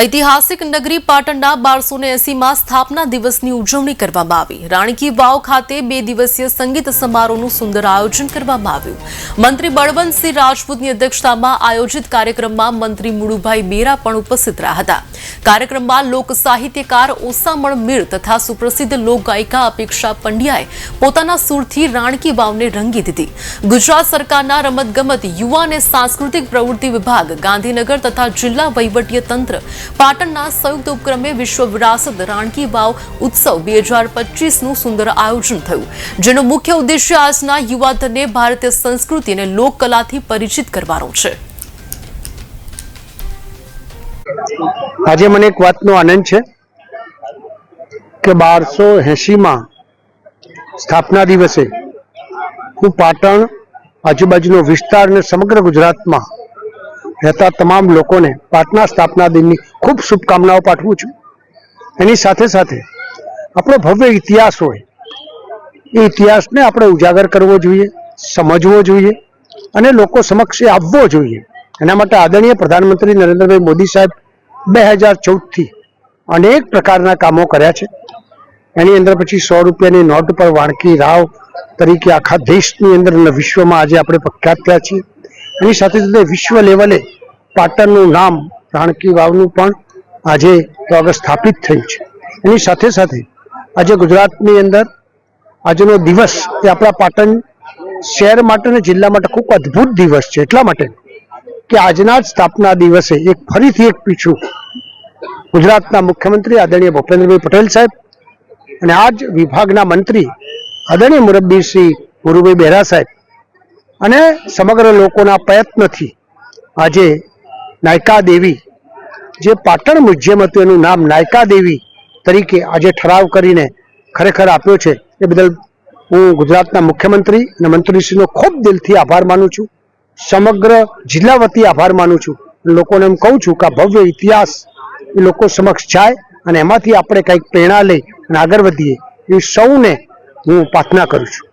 ઐતિહાસિક નગરી પાટણના બારસો ને એસીમાં સ્થાપના દિવસની ઉજવણી કરવામાં આવી. રાણકી વાવ ખાતે બે દિવસીય સંગીત સમારોહનું સુંદર આયોજન કરવામાં આવ્યું. મંત્રી બળવંતસિંહ રાજપૂતની અધ્યક્ષતામાં આયોજિત કાર્યક્રમમાં મંત્રી મુળુભાઈ મેરા પણ ઉપસ્થિત રહ્યા હતા. કાર્યક્રમમાં લોક સાહિત્યકાર ઓસામણ મીર તથા સુપ્રસિદ્ધ લોકગાયિકા અપેક્ષા પંડ્યાએ પોતાના સુરથી રાણકી વાવને રંગી દીધી. ગુજરાત સરકારના રમતગમત, યુવા અને સાંસ્કૃતિક પ્રવૃત્તિ વિભાગ, ગાંધીનગર તથા જિલ્લા વહીવટીય તંત્ર પાટણના સંયુક્ત ઉપક્રમે વિશ્વ વિરાસત રાણકી વાવ ઉત્સવ બે હજાર પચીસનું સુંદર આયોજન થયું, જેનો મુખ્ય ઉદ્દેશ્ય આજના યુવાધનને ભારતીય સંસ્કૃતિ અને લોકકલાથી પરિચિત કરવાનો છે. આજે મને એક વાતનો આનંદ છે કે બારસો એંશીમાં સ્થાપના દિવસે હું પાટણ આજુબાજુનો વિસ્તાર અને સમગ્ર ગુજરાતમાં રહેતા તમામ લોકોને પાટના સ્થાપના દિનની ખૂબ શુભકામનાઓ પાઠવું છું. એની સાથે સાથે આપણો ભવ્ય ઇતિહાસ હોય, એ ઇતિહાસને આપણે ઉજાગર કરવો જોઈએ, સમજવો જોઈએ અને લોકો સમક્ષ એ આવવો જોઈએ. એના માટે આદરણીય પ્રધાનમંત્રી નરેન્દ્રભાઈ મોદી સાહેબ બે હજાર ચૌદથી અનેક પ્રકારના કામો કર્યા છે. એની અંદર પછી સો રૂપિયાની નોટ પર વાણકી રાવ તરીકે આખા દેશની અંદર વિશ્વમાં આજે આપણે પ્રખ્યાત થયા છીએ. એની સાથે સાથે વિશ્વ લેવલે પાટણનું નામ રાણકી વાવનું પણ આજે આગળ સ્થાપિત થયું છે. એની સાથે સાથે આજે ગુજરાતની અંદર આજનો દિવસ એ આપણા પાટણ શહેર માટે અને જિલ્લા માટે ખૂબ અદ્ભુત દિવસ છે. એટલા માટે કે આજના જ સ્થાપના દિવસે એક ફરીથી એક પીછું ગુજરાતના મુખ્યમંત્રી આદરણીય ભૂપેન્દ્રભાઈ પટેલ સાહેબ અને આજ વિભાગના મંત્રી આદરણીય મુરબ્બી શ્રી ગુરુભાઈ બહેરા સાહેબ અને સમગ્ર લોકોના પ્રયત્નથી આજે નાયકા દેવી જે પાટણ મ્યુઝિયમ હતું, એનું નામ નાયકા દેવી તરીકે આજે ઠરાવ કરીને ખરેખર આપ્યો છે. એ બદલ હું ગુજરાતના મુખ્યમંત્રી અને મંત્રીશ્રીનો ખૂબ દિલથી આભાર માનું છું. સમગ્ર જિલ્લા વતી આભાર માનું છું. લોકોને એમ કહું છું કે આ ભવ્ય ઇતિહાસ એ લોકો સમક્ષ જાય અને એમાંથી આપણે કંઈક પ્રેરણા લઈ અને આગળ વધીએ. એ સૌને હું પ્રાર્થના કરું છું.